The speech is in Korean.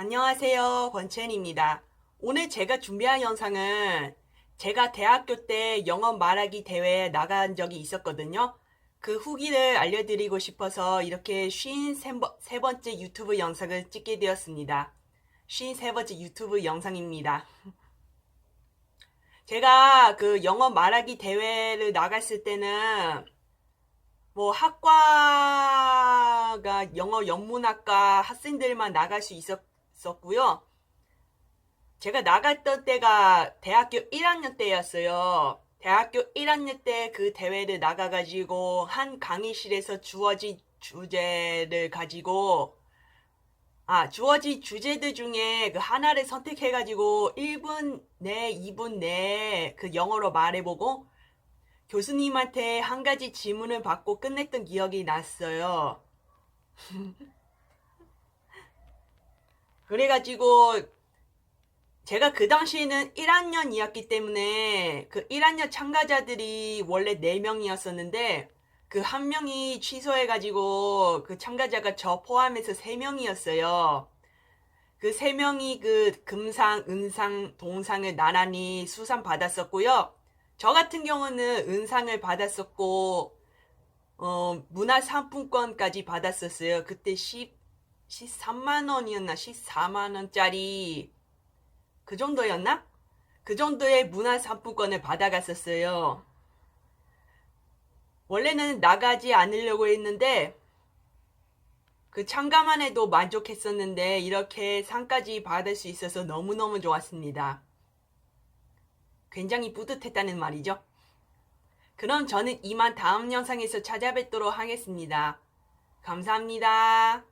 안녕하세요. 권첸입니다. 오늘 제가 준비한 영상은 제가 대학교 때 영어 말하기 대회에 나간 적이 있었거든요. 그 후기를 알려드리고 싶어서 이렇게 53번째 유튜브 영상을 찍게 되었습니다. 53번째 유튜브 영상입니다. 제가 그 영어 말하기 대회를 나갔을 때는 뭐 학과가 영어 영문학과 학생들만 나갈 수 있었고 요. 제가 나갔던 때가 대학교 1학년 때였어요. 대학교 1학년 때 그 대회를 나가가지고 한 강의실에서 주어진 주제를 가지고 아, 주어진 주제들 중에 그 하나를 선택해가지고 1분 내, 2분 내에 그 영어로 말해보고 교수님한테 한 가지 질문을 받고 끝냈던 기억이 났어요. 그래가지고 제가 그 당시에는 1학년이었기 때문에 그 1학년 참가자들이 원래 4명이었었는데 그 한 명이 취소해가지고 그 참가자가 저 포함해서 3명이었어요. 그 3명이 그 금상, 은상, 동상을 나란히 수상 받았었고요. 저 같은 경우는 은상을 받았었고, 어, 문화상품권까지 받았었어요. 그때 10, 13만원이었나? 14만원짜리, 그 정도였나? 그 정도의 문화상품권을 받아갔었어요. 원래는 나가지 않으려고 했는데, 그 참가만 해도 만족했었는데, 이렇게 상까지 받을 수 있어서 너무너무 좋았습니다. 굉장히 뿌듯했다는 말이죠. 그럼 저는 이만 다음 영상에서 찾아뵙도록 하겠습니다. 감사합니다.